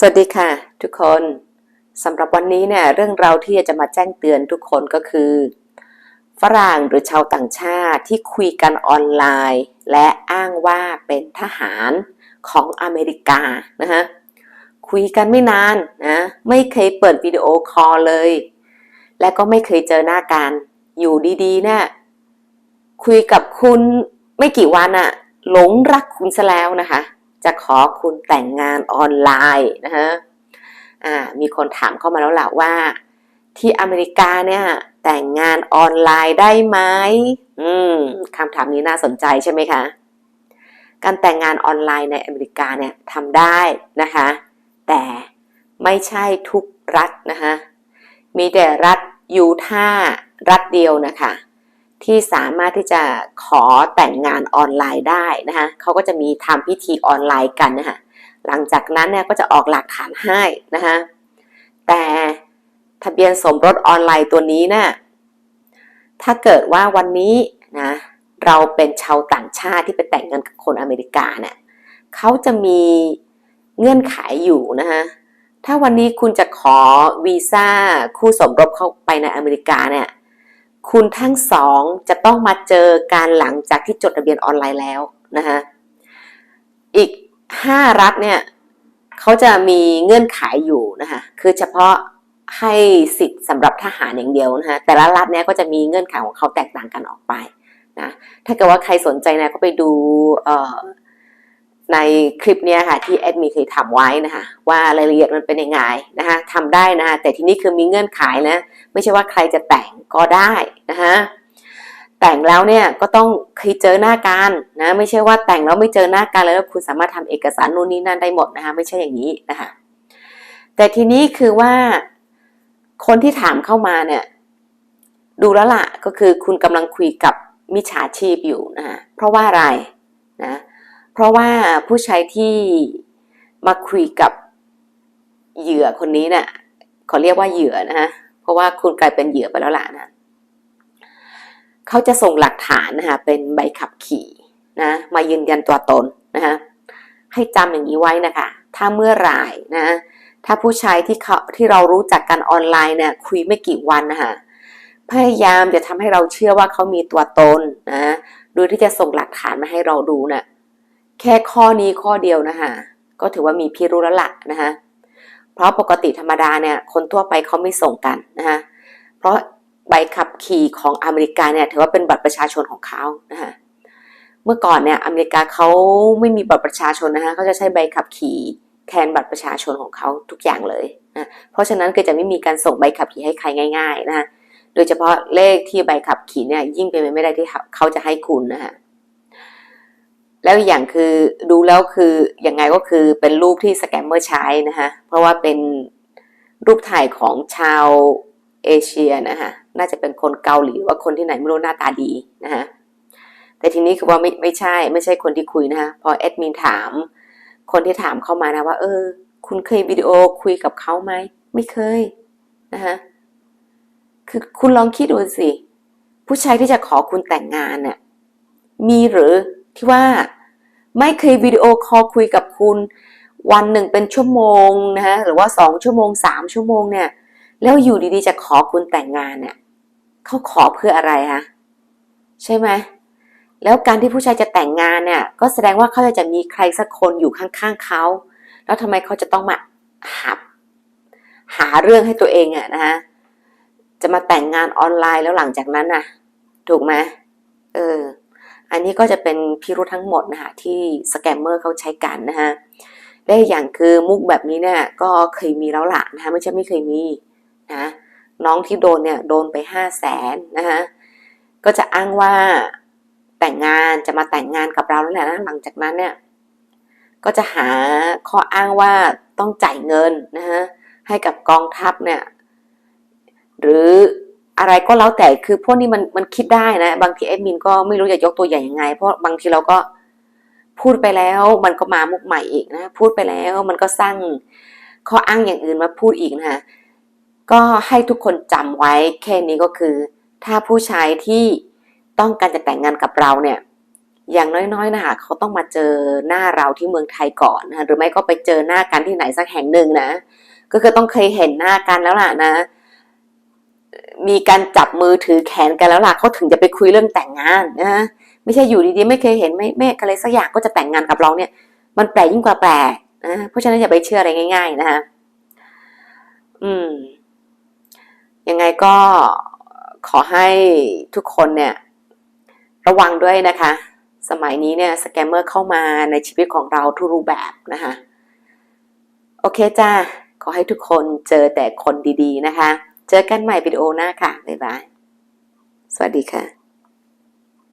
สวัสดีค่ะ ทุกคนสำหรับวันนี้เนี่ยเรื่องราวที่จะมาแจ้งเตือนทุกคนก็คือ ฝรั่งหรือชาวต่างชาติที่คุยกันออนไลน์ และอ้างว่าเป็นทหารของอเมริกานะฮะคุยกันไม่นานนะไม่เคยเปิดวิดีโอคอลเลย และก็ไม่เคยเจอหน้ากัน อยู่ดีๆเนี่ยคุยกับคุณไม่กี่วันอะหลงรักคุณซะแล้วนะคะ จะขอคุณแต่งงานออนไลน์นะฮะอ่ามีคนถามเข้ามาแล้วล่ะว่า ที่อเมริกาเนี่ยแต่งงานออนไลน์ได้ไหมอืมคำถามนี้น่าสนใจใช่ไหมคะ การแต่งงานออนไลน์ในอเมริกาเนี่ยทำได้นะคะ แต่ไม่ใช่ทุกรัฐนะคะ มีแต่รัฐยูทาห์รัฐเดียวนะคะ ที่สามารถที่จะขอแต่งงานออนไลน์ได้นะคะเขาก็จะมีทำพิธีออนไลน์กันนะคะหลังจากนั้นเนี่ยก็จะออกหลักฐานให้นะคะแต่ทะเบียนสมรสออนไลน์ตัวนี้นะ่ะถ้าเกิดว่าวันนี้นะเราเป็นชาวต่างชาติที่ไปแต่งงานกับคนอเมริกาเนี่ยเขาจะมีเงื่อนไขอยู่นะคะถ้าวันนี้คุณจะขอวีซ่าคู่สมรสเข้าไปในอเมริกาเนี่ย คุณทั้งสองจะต้องมาเจอการหลังจากที่จดทะเบียนออนไลน์แล้วนะคะอีก 5 รัฐเนี่ยเขาจะมีเงื่อนไขอยู่นะคะคือเฉพาะให้สิทธิ์สำหรับทหารอย่างเดียวนะคะแต่ละรัฐเนี่ยก็จะมีเงื่อนไขของเขาแตกต่างกันออกไปนะถ้าเกิดว่าใครสนใจนะก็ไปดู ในคลิปนี้ค่ะที่แอดมีเคยทำไว้นะคะว่ารายละเอียดมันเป็นยังไงนะคะทำได้นะคะแต่ที่นี้คือมีเงื่อนไขนะไม่ใช่ว่าใครจะแต่งก็ได้นะคะแต่งแล้วเนี่ยก็ต้องเคยเจอหน้ากันนะไม่ใช่ว่าแต่งแล้วไม่เจอหน้ากันแล้วคุณสามารถทำเอกสารนู่นนี่นั่นได้หมดนะคะไม่ใช่อย่างนี้นะคะแต่ทีนี้คือว่าคนที่ถามเข้ามาเนี่ยดูแล้วล่ะก็คือคุณกำลังคุยกับมิจฉาชีพอยู่นะคะเพราะว่าอะไรนะ เพราะว่าผู้ชายที่มาคุยกับเหยื่อคนนี้เนี่ยขาเรียกว่าเหยื่อนะฮะเพราะว่าคุณกลายเป็นเหยื่อไปแล้วล่ะนะเขาจะส่งหลักฐานนะคะเป็นใบขับขี่นะมายืนยันตัวตนนะคะให้จำอย่างนี้ไว้นะคะ ถ้าเมื่อไหร่นะ ถ้าผู้ชายที่เขาที่เรารู้จักกันออนไลน์เนี่ยคุยไม่กี่วันนะคะพยายามจะทำให้เราเชื่อว่าเขามีตัวตนนะ โดยที่จะส่งหลักฐานมาให้เราดูเนะ่ย แค่ข้อนี้ข้อเดียวนะคะก็ถือว่ามีพิรุธแล้วละนะคะเพราะปกติธรรมดาเนี่ยคนทั่วไปเขาไม่ส่งกันนะคะเพราะใบขับขี่ของอเมริกาเนี่ยถือว่าเป็นบัตรประชาชนของเขานะคะเมื่อก่อนเนี่ยอเมริกาเขาไม่มีบัตรประชาชนนะคะเขาจะใช้ใบขับขี่แทนบัตรประชาชนของเขาทุกอย่างเลยนะเพราะฉะนั้นก็จะไม่มีการส่งใบขับขี่ให้ใครง่าย ๆ นะคะโดยเฉพาะเลขที่ใบขับขี่เนี่ยยิ่งเป็นไปไม่ได้ที่เขาจะให้คุณนะคะ แล้วอย่างคือดูแล้วคือยังไงก็คือเป็นรูปที่สแกมเมอร์ใช้นะคะเพราะว่าเป็นรูปถ่ายของชาวเอเชียนะคะน่าจะเป็นคนเกาหลีว่าคนที่ไหนไม่รู้หน้าตาดีนะคะแต่ทีนี้คือว่าไม่ไม่ใช่ไม่ใช่คนที่คุยนะคะพอแอดมินถาม คนที่ถามเข้ามานะว่า เออ คุณเคยวิดีโอคุยกับเขาไหมไม่เคยนะคะคือคุณลองคิดดูสิ ผู้ชายที่จะขอคุณแต่งงานเนี่ยมีหรือที่ว่า ไม่เคยวิดีโอคอลคุยกับคุณวันหนึ่งเป็นชั่วโมงนะฮะหรือว่าสองชั่วโมงสามชั่วโมงเนี่ย แล้วอยู่ดีๆจะขอคุณแต่งงานเนี่ยเขาขอเพื่ออะไรฮะใช่ไหมแล้วการที่ผู้ชายจะแต่งงานเนี่ย ก็แสดงว่าเขาจะมีใครสักคนอยู่ข้างๆเขาแล้วทำไมเขาจะต้องมาหับหาเรื่องให้ตัวเองอะนะฮะจะมาแต่งงานออนไลน์แล้วหลังจากนั้นน่ะ ถูกไหมเออ อันนี้ก็จะเป็นพิรุธทั้งหมดนะคะที่สแกมเมอร์เขาใช้กันนะคะได้อย่างคือมุกแบบนี้เนี่ยก็เคยมีแล้วล่ะนะคะไม่ใช่ไม่เคยมีนะน้องที่โดนเนี่ยโดนไปห้าแสนนะคะก็จะอ้างว่าแต่งงานจะมาแต่งงานกับเราแล้วแหละนะหลังจากนั้นเนี่ยก็จะหาข้ออ้างว่าต้องจ่ายเงินนะคะให้กับกองทัพเนี่ยหรือ อะไรก็แล้วแต่คือพวกนี้มันมันคิดได้นะ บางทีแอดมินก็ไม่รู้จะยกตัวอย่างยังไง เพราะบางทีเราก็พูดไปแล้วมันก็มามุกใหม่อีกนะ พูดไปแล้วมันก็สร้างข้ออ้างอย่างอื่นมาพูดอีกนะก็ให้ทุกคนจำไว้แค่นี้ก็คือ ถ้าผู้ชายที่ต้องการจะแต่งงานกับเราเนี่ยอย่างน้อยๆนะคะเขาต้องมาเจอหน้าเราที่เมืองไทยก่อนนะหรือไม่ก็ไปเจอหน้ากันที่ไหนสักแห่งหนึ่งนะ ก็คือต้องเคยเห็นหน้ากันแล้วล่ะนะ มีการจับมือถือแขนกันแล้วล่ะเขาถึงจะไปคุยเรื่องแต่งงานนะไม่ใช่อยู่ดีๆ ไม่เคยเห็นไม่แม่อะไรสักอย่างก็จะแต่งงานกับเราเนี่ย มันแปลกยิ่งกว่าแปลกนะเพราะฉะนั้นอย่าไปเชื่ออะไรง่าย ๆ นะคะอืม ยังไงก็ขอให้ทุกคนเนี่ย ระวังด้วยนะคะ สมัยนี้เนี่ยสแกมเมอร์เข้ามาในชีวิตของเราทุกรูปแบบนะคะ โอเคจ้าขอให้ทุกคนเจอแต่คนดีๆนะคะ เจอกันใหม่วิดีโอหน้าค่ะ บ๊ายบาย สวัสดีค่ะ